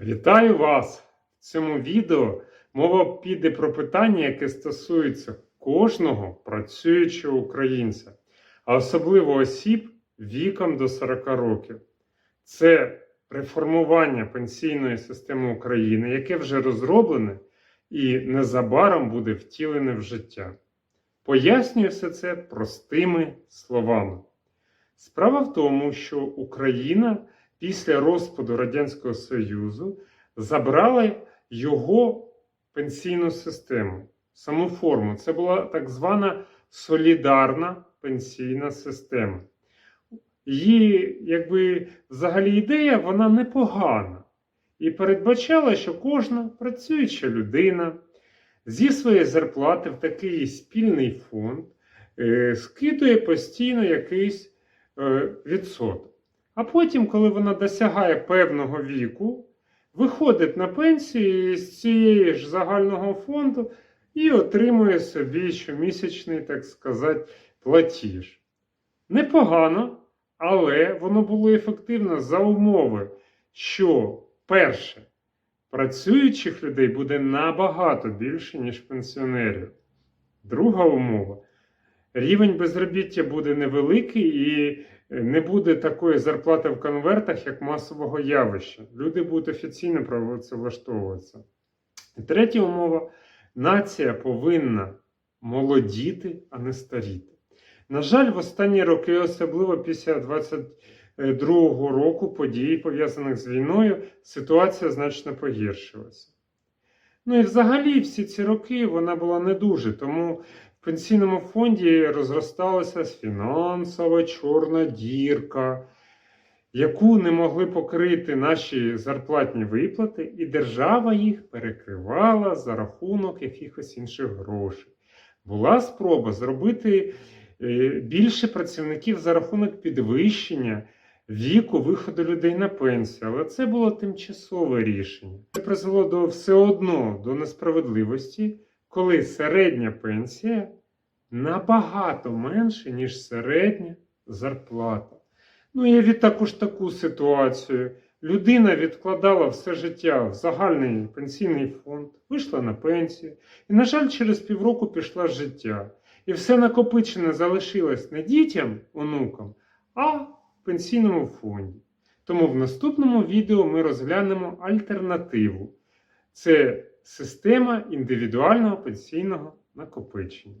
Вітаю вас! В цьому відео мова піде про питання, яке стосується кожного працюючого українця, а особливо осіб віком до 40 років. Це реформування пенсійної системи України, яке вже розроблене і незабаром буде втілене в життя. Пояснюю все це простими словами. Справа в тому, що Україна після розпаду Радянського Союзу забрала його пенсійну систему, саму форму. Це була так звана солідарна пенсійна система. Її, якби, взагалі ідея, вона непогана. І передбачала, що кожна працююча людина зі своєї зарплати в такий спільний фонд е, скидує постійно якийсь е, відсоток. А потім, коли вона досягає певного віку, виходить на пенсію з цієї ж загального фонду і отримує собі щомісячний, так сказати, платіж. Непогано, але воно було ефективно за умови, що перше, працюючих людей буде набагато більше, ніж пенсіонерів. Друга умова. Рівень безробіття буде невеликий і не буде такої зарплати в конвертах, як масового явища. Люди будуть офіційно працевлаштовуватися. І третя умова: нація повинна молодіти, а не старіти. На жаль, в останні роки, особливо після 22-го року подій, пов'язаних з війною, ситуація значно погіршилася. Ну і взагалі всі ці роки вона була не дуже, тому в пенсійному фонді розросталася фінансова чорна дірка, яку не могли покрити наші зарплатні виплати, і держава їх перекривала за рахунок якихось інших грошей. Була спроба зробити е, більше працівників за рахунок підвищення віку виходу людей на пенсію, але це було тимчасове рішення. Це призвело до все одно до несправедливості, коли середня пенсія набагато менше, ніж середня зарплата. Ну, я також таку ситуацію. Людина відкладала все життя в загальний пенсійний фонд, вийшла на пенсію, і, на жаль, через півроку пішла з життя. І все накопичене залишилось не дітям, онукам, а в пенсійному фонді. Тому в наступному відео ми розглянемо альтернативу. Це система індивідуального пенсійного накопичення.